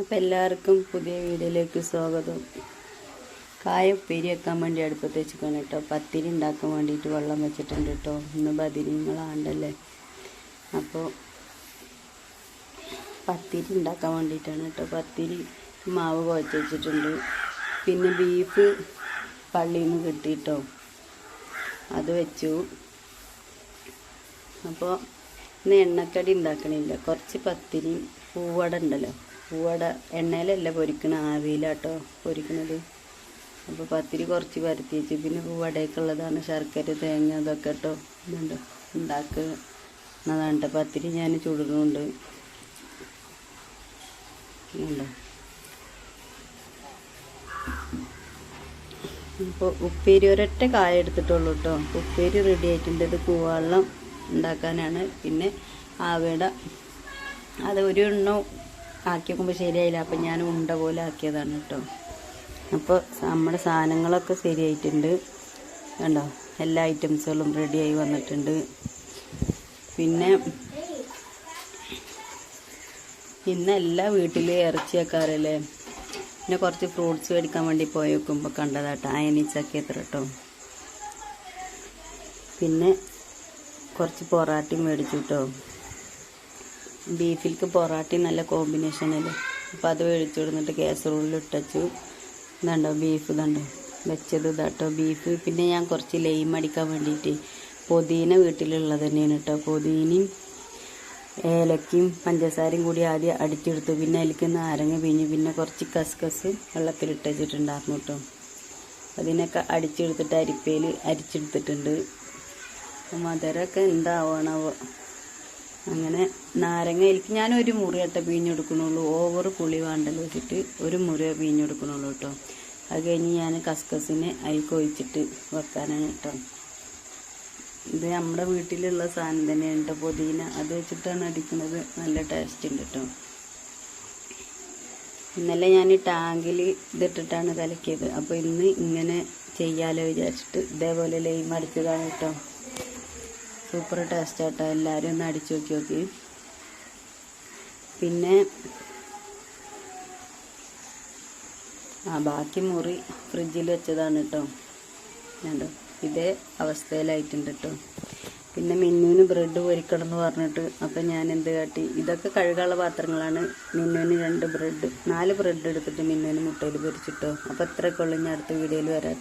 അപ്പം എല്ലാവർക്കും പുതിയ വീഡിയോയിലേക്ക് സ്വാഗതം. കായ ഉപ്പേരി വെക്കാൻ വേണ്ടി അടുപ്പത്ത് വെച്ചിരിക്കണം കേട്ടോ. പത്തിരി ഉണ്ടാക്കാൻ വേണ്ടിയിട്ട് വെള്ളം വെച്ചിട്ടുണ്ട് കേട്ടോ. ഇന്ന് ബദിരിങ്ങളാണ്ടല്ലേ അപ്പോൾ പത്തിരി ഉണ്ടാക്കാൻ വേണ്ടിയിട്ടാണ് കേട്ടോ. പത്തിരി മാവ് കുഴച്ച് വെച്ചിട്ടുണ്ട്. പിന്നെ ബീഫ് പള്ളിയിൽ നിന്ന് കിട്ടിയിട്ടോ അത് വെച്ചു. അപ്പോൾ ഇന്ന് എണ്ണക്കടി ഉണ്ടാക്കണില്ല. കുറച്ച് പത്തിരി പൂവട ഉണ്ടല്ലോ. പൂവട എണ്ണയിലല്ല പൊരിക്കണ ആവിയിലാട്ടോ പൊരിക്കണത്. അപ്പോൾ പത്തിരി കുറച്ച് പരത്തി വെച്ച് പിന്നെ പൂവടയ്ക്കുള്ളതാണ് ശർക്കര തേങ്ങ അതൊക്കെ കേട്ടോ ഇതുണ്ട് ഉണ്ടാക്കുന്നതാണ് പത്തിരി ഞാൻ ചുടുന്നുണ്ട്. ഉണ്ടോ അപ്പോൾ ഉപ്പേരി ഒരൊറ്റ കായ എടുത്തിട്ടുള്ളൂ കേട്ടോ ഉപ്പേരി റെഡി ആയിട്ടുണ്ട്. ഇത് പൂവെള്ളം ഉണ്ടാക്കാനാണ്. പിന്നെ ആവേട. അത് ഒരു എണ്ണം ആക്കി നോക്കുമ്പോൾ ശരിയായില്ല. അപ്പം ഞാൻ ഉണ്ട പോലെ ആക്കിയതാണ് കേട്ടോ അപ്പോൾ നമ്മുടെ സാധനങ്ങളൊക്കെ ശരിയായിട്ടുണ്ട്. കണ്ടോ? എല്ലാ ഐറ്റംസുകളും റെഡിയായി വന്നിട്ടുണ്ട്. പിന്നെ ഇന്ന് എല്ലാ വീട്ടിലും ഇറച്ചി വെക്കാറല്ലേ? പിന്നെ കുറച്ച് ഫ്രൂട്ട്സ് മേടിക്കാൻ വേണ്ടി പോയി നോക്കുമ്പോൾ കണ്ടതാട്ടോ അയനിച്ചൊക്കെ എത്ര കേട്ടോ പിന്നെ കുറച്ച് പൊറാട്ടയും മേടിച്ചു കേട്ടോ ബീഫിൽക്ക് പൊറാട്ടയും നല്ല കോമ്പിനേഷൻ അല്ലേ? അപ്പോൾ അത് വെളിച്ചു കൊടുത്തിട്ട് കേസറോളിൽ ഇട്ടച്ചു. ഇതുണ്ടോ ബീഫ് ഇതുണ്ടോ? വെച്ചത് ഇതാട്ടോ. ബീഫ് പിന്നെ ഞാൻ കുറച്ച് ലൈം അടിക്കാൻ വേണ്ടിയിട്ട് പൊതീന വീട്ടിലുള്ളത് തന്നെയാണ് കേട്ടോ പൊതീനയും ഏലക്കയും പഞ്ചസാരയും കൂടി ആദ്യം അടിച്ചെടുത്തു. പിന്നെ അതിലേക്ക് നാരങ്ങ പിഞ്ഞു പിന്നെ കുറച്ച് കസ്കസ് വെള്ളത്തിലിട്ട് വെച്ചിട്ടുണ്ടായിരുന്നു കേട്ടോ അതിനൊക്കെ അടിച്ചെടുത്തിട്ട് അരിപ്പയിൽ അരിച്ചെടുത്തിട്ടുണ്ട്. മധുരമൊക്കെ എന്താവണാവോ? അങ്ങനെ നാരങ്ങ എനിക്ക് ഞാൻ ഒരു മുറിയട്ട പിഴിഞ്ഞെടുക്കണുള്ളൂ ഓവർ പുളി വേണ്ടല്ലോ വെച്ചിട്ട് ഒരു മുറി പിഴിഞ്ഞെടുക്കണുള്ളൂ കേട്ടോ. അത് കഴിഞ്ഞ് ഞാൻ കസ്കസിനെ അതിലേക്ക് ഒഴിച്ചിട്ട് വെക്കാനാണ് കേട്ടോ. ഇത് നമ്മുടെ വീട്ടിലുള്ള സാധനം തന്നെയാണ് കേട്ടോ. പുതിന അത് വെച്ചിട്ടാണ് അടിക്കുന്നത് നല്ല ടേസ്റ്റ് ഉണ്ട് കേട്ടോ. ഇന്നലെ ഞാൻ ടാങ്കിൽ ഇതിട്ടിട്ടാണ് കലക്കിയത്. അപ്പോൾ ഇന്ന് ഇങ്ങനെ ചെയ്യാലോ വിചാരിച്ചിട്ട് ഇതേപോലെ ലൈം അടിച്ചതാണ് കേട്ടോ. സൂപ്പർ ടേസ്റ്റ് ആട്ടോ. എല്ലാവരും ഒന്ന് അടിച്ചു നോക്കി നോക്കി. പിന്നെ ആ ബാക്കി മുറി ഫ്രിഡ്ജിൽ വെച്ചതാണ് കേട്ടോ കണ്ടോ? ഇതേ അവസ്ഥയിലായിട്ടുണ്ട് കേട്ടോ പിന്നെ മിന്നുവിന് ബ്രെഡ് പൊരിക്കണം എന്ന് പറഞ്ഞിട്ട് അപ്പം ഞാൻ എന്ത് കാട്ടി? ഇതൊക്കെ കഴുകാനുള്ള പാത്രങ്ങളാണ്. മിന്നുവിന് രണ്ട് ബ്രെഡ് നാല് ബ്രെഡ് എടുത്തിട്ട് മിന്നുവിന് മുട്ടയിൽ പൊരിച്ചിട്ടോ. അപ്പോൾ ഇത്രയൊക്കെ ഉള്ളു. ഞാൻ അടുത്ത വീഡിയോയിൽ വരാം